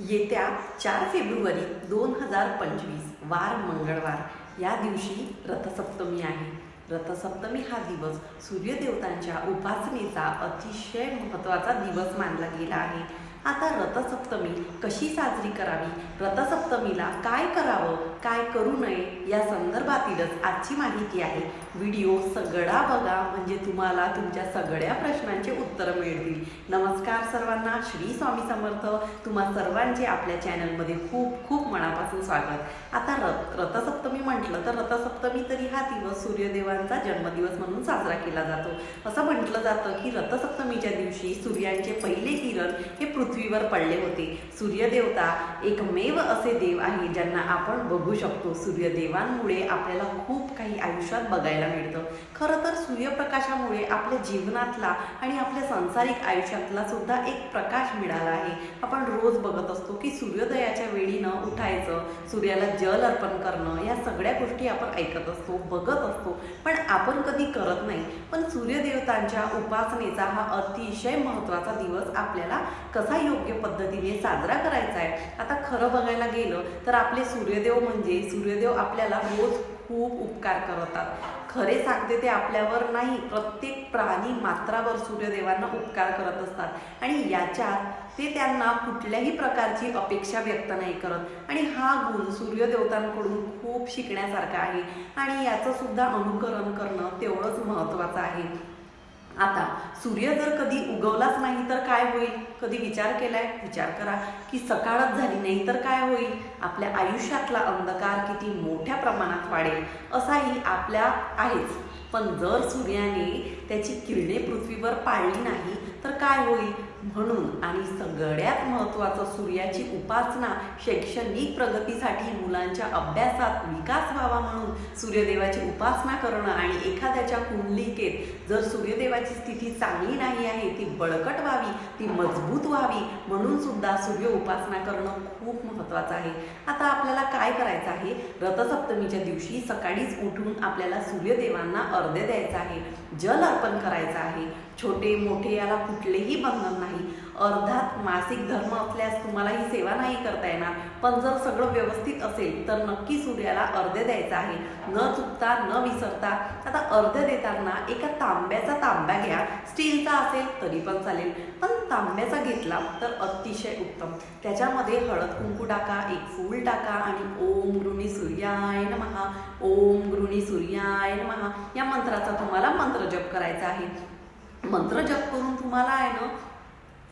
येत्या चार फेब्रुवारी दोन हजार पंचवीस वार मंगळवार. या दिवशी रथसप्तमी आहे. रथसप्तमी हा दिवस सूर्यदेवतांच्या उपासनेचा अतिशय महत्त्वाचा दिवस मानला गेला आहे. आता रथसप्तमी कशी साजरी करावी? रथसप्तमीला काय करावं? काय करू नये? या संदर्भातीलच आजची माहिती आहे. व्हिडिओ सगळा बघा म्हणजे तुम्हाला तुमच्या सगळ्या प्रश्नांचे उत्तरं मिळतील. नमस्कार सर्वांना श्री स्वामी समर्थ. तुम्हा सर्वांचे आपल्या चॅनलमध्ये खूप खूप मनापासून स्वागत. आता रथ रथसप्तमी म्हटलं तर रथसप्तमी तरी हा दिवस सूर्यदेवांचा जन्मदिवस म्हणून साजरा केला जातो. असं म्हटलं जातं की रथसप्तमीच्या दिवशी सूर्यांचे पहिले किरण हे पृथ्वी पृथ्वीवर पडले होते. सूर्यदेवता एकमेव असे देव आहे ज्यांना आपण बघू शकतो. सूर्यदेवांमुळे आपल्याला खूप काही आयुष्यात बघायला मिळतं. खरं तर सूर्यप्रकाशामुळे आपल्या जीवनातला आणि आपल्या सांसारिक आयुष्यातला सुद्धा एक प्रकाश मिळाला आहे. आपण रोज बघत असतो की सूर्योदयाच्या वेळी न उठायचं सूर्याला जल अर्पण करणं या सगळ्या गोष्टी आपण ऐकत असतो बघत असतो. पण आपण कधी करत नाही. पण सूर्यदेवतांच्या उपासनेचा हा अतिशय महत्त्वाचा दिवस आपल्याला कसा योग्य पद्धतीने साजरा करायचा आहे आता खरं बघायला गेलं तर आपले सूर्यदेव म्हणजे सूर्यदेव आपल्याला रोज खूप उपकार करतात. खरे सांगते ते आपल्यावर नाही प्रत्येक प्राणी मात्रावर सूर्यदेवांना उपकार करत असतात. आणि याच्यात ते त्यांना कुठल्याही प्रकारची अपेक्षा व्यक्त नाही करत. आणि हा गुण सूर्यदेवतांकडून खूप शिकण्यासारखा आहे. आणि याचंसुद्धा अनुकरण करणं तेवढंच महत्त्वाचं आहे. आता सूर्य जर कधी उगवलाच नाही तर काय होईल? कधी विचार केलाय? विचार करा. की सकाळच झाली नाही तर काय होईल? आपल्या आयुष्यातला अंधकार किती मोठ्या प्रमाणात वाढेल? असाही आपल्या आहेच. पण जर सूर्याने त्याची किरणे पृथ्वीवर पाळली नाही तर काय होईल? म्हणून आणि सगळ्यात महत्त्वाचं सूर्याची उपासना शैक्षणिक प्रगतीसाठी मुलांच्या अभ्यासात विकास व्हावा म्हणून सूर्यदेवाची उपासना करणं आणि एखाद्याच्या कुंडलिकेत जर सूर्यदेवाची स्थिती चांगली नाही आहे ती बळकट व्हावी ती मजबूत व्हावी म्हणून सुद्धा सूर्य उपासना करणं खूप महत्त्वाचं आहे. आता आपल्याला काय करायचं आहे? रथसप्तमीच्या दिवशी सकाळीच उठून आपल्याला सूर्यदेवांना अर्ध द्यायचं आहे. जल अर्पण करायचं आहे. छोटे मोठे याला कुठलेही बंधन नाही. अर्धात मासिक धर्म असल्यास तुम्हाला ही सेवा नाही करता येणार. पण जर सगळं व्यवस्थित असेल तर नक्की सूर्याला अर्धे द्यायचं आहे. न चुकता न विसरता. आता अर्धे देताना एका तांब्याचा तांब्या घ्या. स्टीलचा असेल तरी पण चालेल. पण तांब्याचा घेतला तर अतिशय उत्तम. त्याच्यामध्ये हळद कुंकू टाका एक फूल टाका आणि ओम गृणी सूर्याय नमहा ओम गृणी सूर्याय नमहा या मंत्राचा तुम्हाला मंत्र जप करायचा आहे. मंत्र जप करून तुम्हाला आहे ना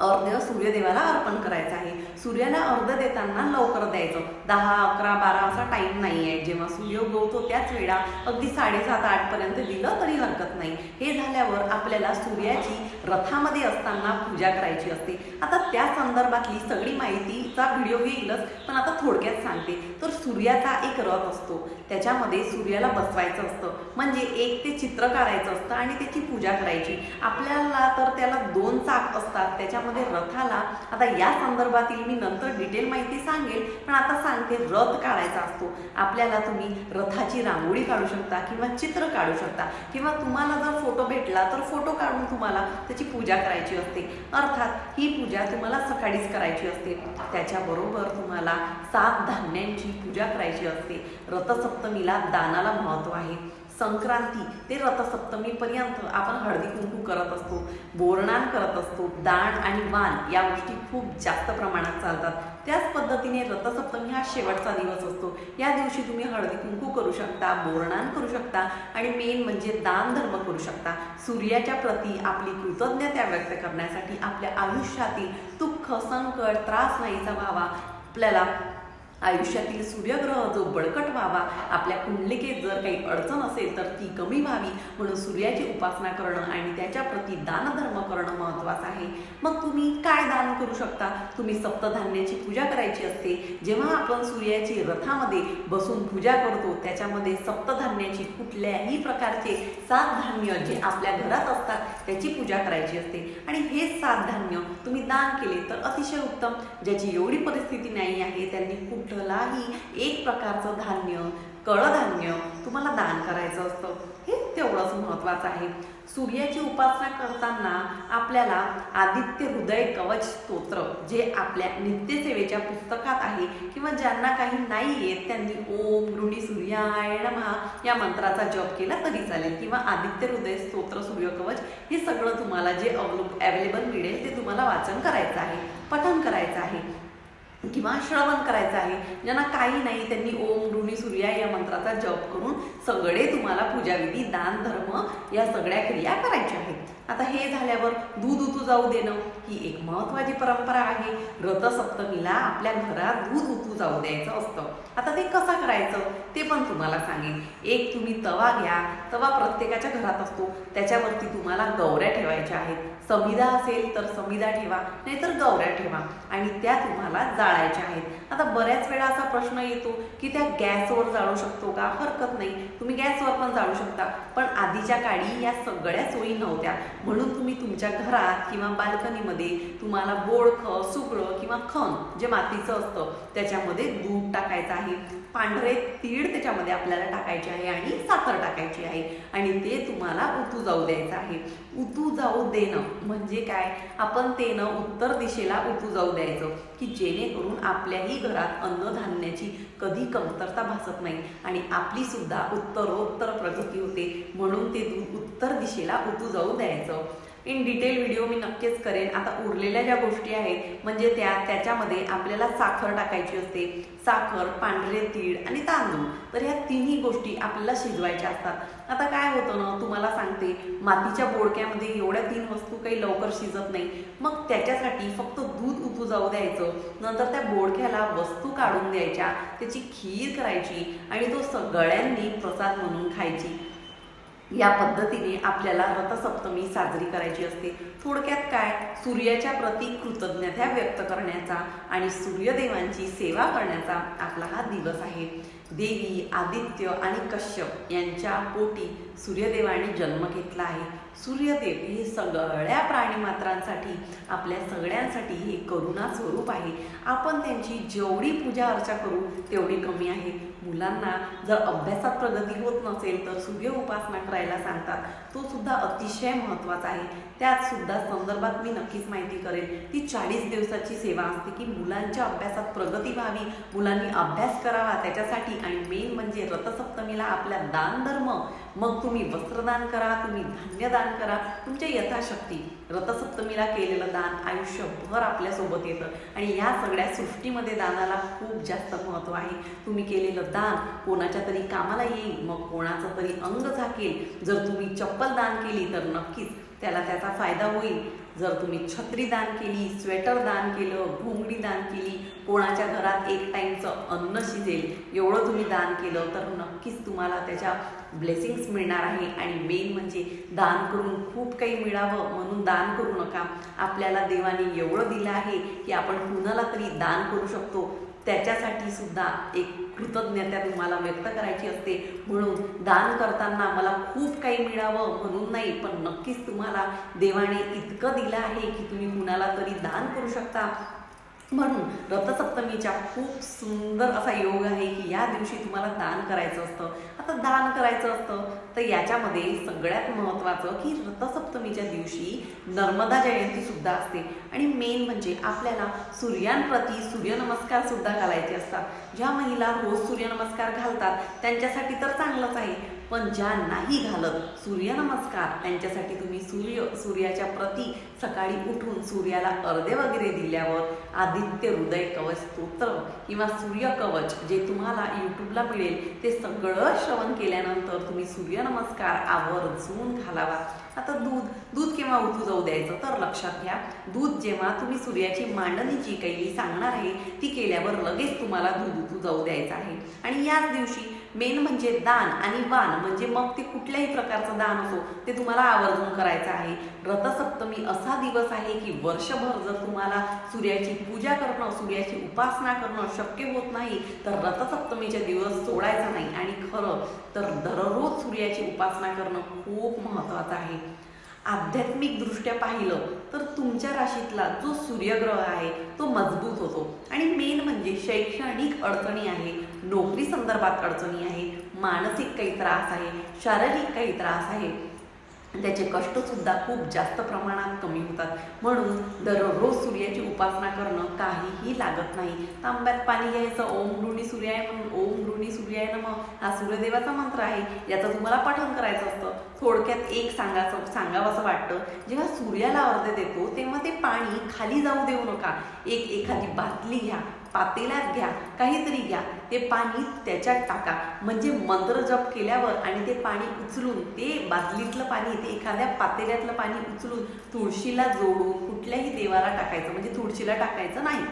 अर्ध्य सूर्यदेवाला अर्पण करायचं आहे. सूर्याला अर्ध देताना लवकर द्यायचं. दहा अकरा बारा असा टाईम नाही आहे जेव्हा सूर्य उगवतो त्याच वेळा अगदी साडेसात आठपर्यंत दिलं तरी हरकत नाही. हे झाल्यावर आपल्याला सूर्याची रथामध्ये असताना पूजा करायची असते. आता त्या संदर्भातली सगळी माहितीचा व्हिडिओ येईलच पण आता थोडक्यात सांगते. तर सूर्याचा एक रथ असतो. त्याच्यामध्ये सूर्याला बसवायचं असतं. म्हणजे एक ते चित्र काढायचं असतं आणि त्याची पूजा करायची. आपल्याला तर त्याला दोन चाक असतात. त्याच्या त्याच्यामध्ये रथाला आता या संदर्भातील मी नंतर डिटेल माहिती सांगेल पण आता सांगते रथ काढायचा असतो. आपल्याला तुम्ही रथाची रांगोळी काढू शकता किंवा चित्र काढू शकता. किंवा तुम्हाला जर फोटो भेटला तर फोटो काढून तुम्हाला त्याची पूजा करायची असते. अर्थात ही पूजा तुम्हाला सकाळीच करायची असते. त्याच्याबरोबर तुम्हाला सात धान्यांची पूजा करायची असते. रथसप्तमीला दानाला महत्त्व आहे. संक्रांती ते रथसप्तमीपर्यंत आपण हळदी कुंकू करत असतो बोरणान करत असतो दान आणि वान या गोष्टी खूप जास्त प्रमाणात चालतात. त्याच पद्धतीने रथसप्तमी हा शेवटचा दिवस असतो. या दिवशी तुम्ही हळदी कुंकू करू शकता बोरणान करू शकता आणि मेन म्हणजे दान धर्म करू शकता. सूर्याच्या प्रती आपली कृतज्ञता व्यक्त करण्यासाठी आपल्या आयुष्यातील दुःख संकट त्रास नाहीचा व्हावा. आपल्याला आयुष्यातील सूर्यग्रह जो बळकट व्हावा आपल्या कुंडलिकेत जर काही अडचण असेल तर ती कमी व्हावी म्हणून सूर्याची उपासना करणं आणि त्याच्या प्रती दानधर्म महत्त्वाचं आहे. मग तुम्ही काय दान करू शकता? तुम्ही सप्तधान्याची पूजा करायची असते. जेव्हा आपण सूर्याची रथामध्ये बसून पूजा करतो त्याच्यामध्ये सप्तधान्याची कुठल्याही प्रकारचे सात धान्य जे आपल्या घरात असतात त्याची पूजा करायची असते. आणि हे सात धान्य तुम्ही दान केले तर अतिशय उत्तम. ज्याची एवढी परिस्थिती नाही आहे त्यांनी कुठलाही एक प्रकारचं धान्य कडधान्य तुम्हाला दान करायचं असतं. हे तेवढंच महत्त्वाचं आहे. सूर्याची उपासना करताना आपल्याला आदित्य हृदय कवच स्तोत्र जे आपल्या नित्यसेवेच्या पुस्तकात आहे किंवा ज्यांना काही नाही येत त्यांनी ओम गृणी सूर्याय महा या मंत्राचा जप केला तरी चालेल. किंवा आदित्य हृदय स्तोत्र सूर्यकवच हे सगळं तुम्हाला जे अवेलेबल मिळेल ते तुम्हाला वाचन करायचं आहे पठन करायचं आहे. किंवा श्रवण करायचं आहे ज्यांना काही नाही त्यांनी ओम ऋणी सूर्या या मंत्राचा जप करून सगळे तुम्हाला पूजाविधी दान धर्म या सगळ्या क्रिया करायच्या आहेत. आता हे झाल्यावर दूध उतू जाऊ देणं ही एक महत्वाची परंपरा आहे. रथसप्तमीला आपल्या घरात दूध उतू जाऊ द्यायचं असतं. आता ते कसं करायचं ते पण तुम्हाला सांगेन. एक तुम्ही तवा घ्या. तवा प्रत्येकाच्या घरात असतो. त्याच्यावरती तुम्हाला गौऱ्या ठेवायच्या आहेत. संविधा असेल तर समिदा ठेवा नाहीतर गौऱ्या ठेवा. आणि त्या तुम्हाला जाळायच्या आहेत. आता बऱ्याच वेळा असा प्रश्न येतो की त्या गॅसवर जाळू शकतो का? हरकत नाही. तुम्ही गॅसवर पण जाळू शकता. पण आधीच्या काळी या सगळ्या सोयी नव्हत्या. म्हणून तुम्ही तुमच्या घरात किंवा बाल्कनीमध्ये तुम्हाला बोडखं सुकळं किंवा खण जे मातीचं असतं त्याच्यामध्ये दूध टाकायचं आहे. पांढरे तीळ त्याच्यामध्ये आपल्याला टाकायचे आहे आणि साखर टाकायची आहे. आणि ते तुम्हाला उतू जाऊ द्यायचं आहे. उतू जाऊ देणं म्हणजे काय? आपण ते न उत्तर दिशेला उठू जाऊ द्यायचं की जेणेकरून आपल्याही घरात अन्नधान्याची कधी कमतरता भासत नाही आणि आपली सुद्धा उत्तरोत्तर प्रगती होते म्हणून ते दूध उत्तर दिशेला उठू जाऊ द्यायचं. इन डिटेल व्हिडिओ मी नक्कीच करेन. आता उरलेल्या ज्या गोष्टी आहेत म्हणजे त्या त्याच्यामध्ये आपल्याला साखर टाकायची असते. साखर पांढरे तीळ आणि तांदूळ. तर ह्या तिन्ही गोष्टी आपल्याला शिजवायच्या असतात. आता काय होतं ना तुम्हाला सांगते मातीच्या बोडक्यामध्ये एवढ्या तीन वस्तू काही लवकर शिजत नाही. मग त्याच्यासाठी फक्त दूध उतू जाऊ द्यायचं. नंतर त्या बोडक्याला वस्तू काढून द्यायच्या. त्याची खीर करायची आणि तो सगळ्यांनी प्रसाद म्हणून खायची. या पद्धतीने आपल्याला रथसप्तमी साजरी करायची असते. थोडक्यात काय? सूर्याच्या प्रती कृतज्ञता व्यक्त करण्याचा आणि सूर्यदेवांची सेवा करण्याचा आपला हा दिवस आहे. देवी आदित्य आणि कश्यप यांच्या पोटी सूर्यदेवाने जन्म घेतला आहे. सूर्यदेव हे सगळ्या प्राणीमात्रांसाठी आपल्या सगळ्यांसाठी हे करुणा स्वरूप आहे. आपण त्यांची जेवढी पूजा अर्चा करू तेवढी कमी आहे. मुलांना जर अभ्यासात प्रगती होत नसेल तर सूर्य उपासना करायला सांगतात. तो सुद्धा अतिशय महत्त्वाचा आहे. त्यात सुद्धा संदर्भात मी नक्कीच माहिती करेन. ती चाळीस दिवसाची सेवा असते की मुलांच्या अभ्यासात प्रगती व्हावी मुलांनी अभ्यास करावा त्याच्यासाठी आणि मेन म्हणजे रथसप्तमीला आपल्या दान धर्म मग तुम्ही वस्त्रदान करा तुम्ही धान्य दान करा. तुमच्या यथाशक्ती रथसप्तमीला केलेलं दान आयुष्यभर आपल्यासोबत येतं. आणि या सगळ्या सृष्टीमध्ये दानाला खूप जास्त महत्त्व आहे. तुम्ही केलेलं दान कोणाच्या तरी कामाला येईल मग कोणाचं तरी अंग झाकेल. जर तुम्ही चप्पल दान केली तर नक्कीच त्याला त्याचा फायदा होईल. जर तुम्ही छत्री दान केली स्वेटर दान केलं घोंगडी दान केली कोणाच्या घरात एक टाईमचं अन्न शिजेल एवढं तुम्ही दान केलं तर नक्कीच तुम्हाला त्याच्या ब्लेसिंग्स मिळणार आहे आणि मेन म्हणजे दान करून खूप काही मिळावं म्हणून दान करू नका. आपल्याला देवाने एवढं दिलं आहे की आपण कुणाला तरी दान करू शकतो. त्याच्यासाठी सुद्धा एक कृतज्ञता तुम्हाला व्यक्त करायची असते. म्हणून दान करताना मला खूप काही मिळावं म्हणून नाही पण नक्कीच तुम्हाला देवाने इतकं दिलं आहे की तुम्ही कुणाला तरी दान करू शकता. म्हणून रथसप्तमीच्या खूप सुंदर असा योग आहे की या दिवशी तुम्हाला दान करायचं असतं. आता दान करायचं असतं तर याच्यामध्ये सगळ्यात महत्त्वाचं की रथसप्तमीच्या दिवशी नर्मदा जयंती सुद्धा असते. आणि मेन म्हणजे आपल्याला सूर्यांप्रती सूर्यनमस्कार सुद्धा घालायचे असतात. ज्या महिला रोज सूर्यनमस्कार घालतात त्यांच्यासाठी तर चांगलंच आहे. पण ज्या नाही घालत सूर्यनमस्कार त्यांच्यासाठी तुम्ही सूर्य सूर्याच्या प्रती सकाळी उठून सूर्याला अर्धे वगैरे दिल्यावर आदित्य हृदय कवच स्तोत्र किंवा सूर्य कवच जे तुम्हाला यूट्यूबला मिळेल ते सगळं श्रवण केल्यानंतर तुम्ही सूर्यनमस्कार आवर्जून घालावा. आता दूध दूध केव्हा उतू जाऊ द्यायचं? तर लक्षात घ्या दूध जेव्हा तुम्ही सूर्याची मांडणी जी काही सांगणार आहे ती केल्यावर लगेच तुम्हाला दूध उतू जाऊ द्यायचं आहे. आणि याच दिवशी मेन म्हणजे दान आणि वान म्हणजे मग ते कुठल्याही प्रकारचं दान असो ते तुम्हाला आवर्जून करायचं आहे. रथसप्तमी असा दिवस आहे की वर्षभर जर तुम्हाला सूर्याची पूजा करणं सूर्याची उपासना करणं शक्य होत नाही तर रथसप्तमीचे दिवस सोडायचा नाही. आणि खरं तर दररोज सूर्याची उपासना करणं खूप महत्त्वाचं आहे. आध्यात्मिक दृष्ट्या पाहिलं तर तुमच्या राशीतला जो सूर्यग्रह आहे तो मजबूत होतो. आणि मेन म्हणजे शैक्षणिक अडचणी आहे नोकरी संदर्भात अडचणी आहे मानसिक काही त्रास आहे शारीरिक काही त्रास आहे. त्याचे कष्टसुद्धा खूप जास्त प्रमाणात कमी होतात. म्हणून दररोज सूर्याची उपासना करणं काहीही लागत नाही. तांब्यात पाणी घ्यायचं ओम गृहिणी सूर्याय म्हणून ओम गृहिणी सूर्याय नम हा सूर्यदेवाचा मंत्र आहे. याचं तुम्हाला पठण करायचं असतं. थोडक्यात एक सांगायचं सांगावंसं वाटतं. जेव्हा सूर्याला अर्ध देतो तेव्हा ते पाणी खाली जाऊ देऊ नका. एक एखादी बातली घ्या. पातेल्यात घ्या काहीतरी घ्या. ते पाणी त्याच्यात टाका. म्हणजे मंत्र जप केल्यावर आणि ते पाणी उचलून ते बादलीतलं पाणी ते एखाद्या पातेल्यातलं पाणी उचलून तुळशीला जोडून कुठल्याही देवाला टाकायचं. म्हणजे तुळशीला टाकायचं नाही.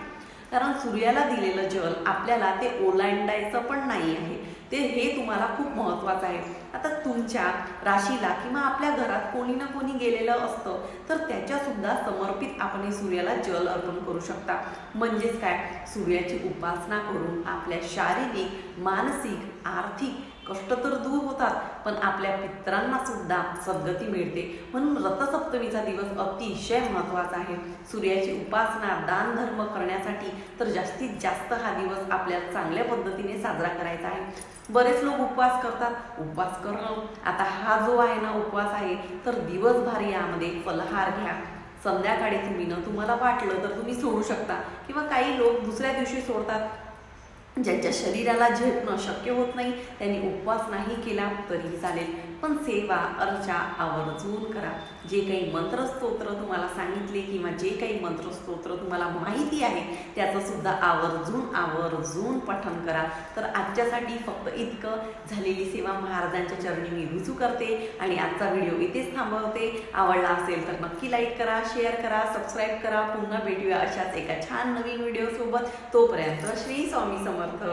कारण सूर्याला दिलेलं जल आपल्याला ते ओलांडायचं पण नाही आहे. ते हे तुम्हाला खूप महत्त्वाचं आहे. आता तुमच्या राशीला किंवा आपल्या घरात कोणी ना कोणी गेलेलं असतं तर त्याच्यासुद्धा समर्पित आपण हे सूर्याला जल अर्पण करू शकता. म्हणजेच काय? सूर्याची उपासना करून आपल्या शारीरिक मानसिक आर्थिक कष्ट तर दूर होतात पण आपल्या पित्रांना सुद्धा सद्गती मिळते. म्हणून रथसप्तमीचा दिवस अतिशय महत्त्वाचा आहे. सूर्याची उपासना दान धर्म करण्यासाठी तर जास्तीत जास्त हा दिवस आपल्याला चांगल्या पद्धतीने साजरा करायचा आहे. बरेच लोक उपवास करतात. उपवास करणं आता हा जो आहे ना उपवास आहे तर दिवसभर यामध्ये फलहार घ्या. संध्याकाळी तुम्ही ना तुम्हाला वाटलं तर तुम्ही सोडू शकता. किंवा काही लोक दुसऱ्या दिवशी सोडतात. ज्यांच्या शरीराला झेपणं शक्य होत नाही त्यांनी उपवास नाही केला तरीही चालेल. पण सेवा अर्चा आवर्जून करा. जे काही मंत्रस्तोत्र तुम्हाला सांगितले किंवा जे काही मंत्रस्तोत्र तुम्हाला माहिती आहे त्याचं सुद्धा आवर्जून आवर्जून पठन करा. तर आजच्यासाठी फक्त इतकं. झालेली सेवा महाराजांच्या चरणी मी रुजू करते आणि आजचा व्हिडिओ इथेच थांबवते. आवडला असेल तर नक्की लाईक करा शेअर करा सबस्क्राईब करा. पुन्हा भेटूया अशाच एका छान नवीन व्हिडिओसोबत. तोपर्यंत श्री स्वामी समर्थ.